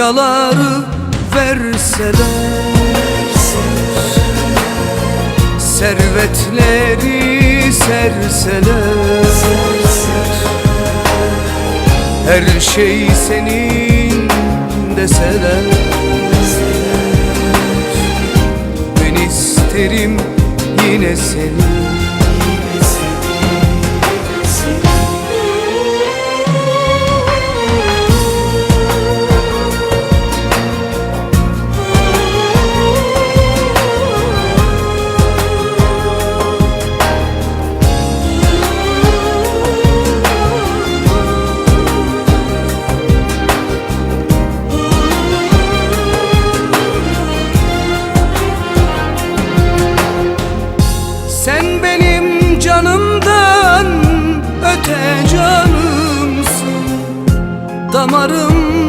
Dünyaları verseler. Servetleri serseler. Her şey senin deseler. Ben isterim yine seni canımdan öte canımsın. Damarım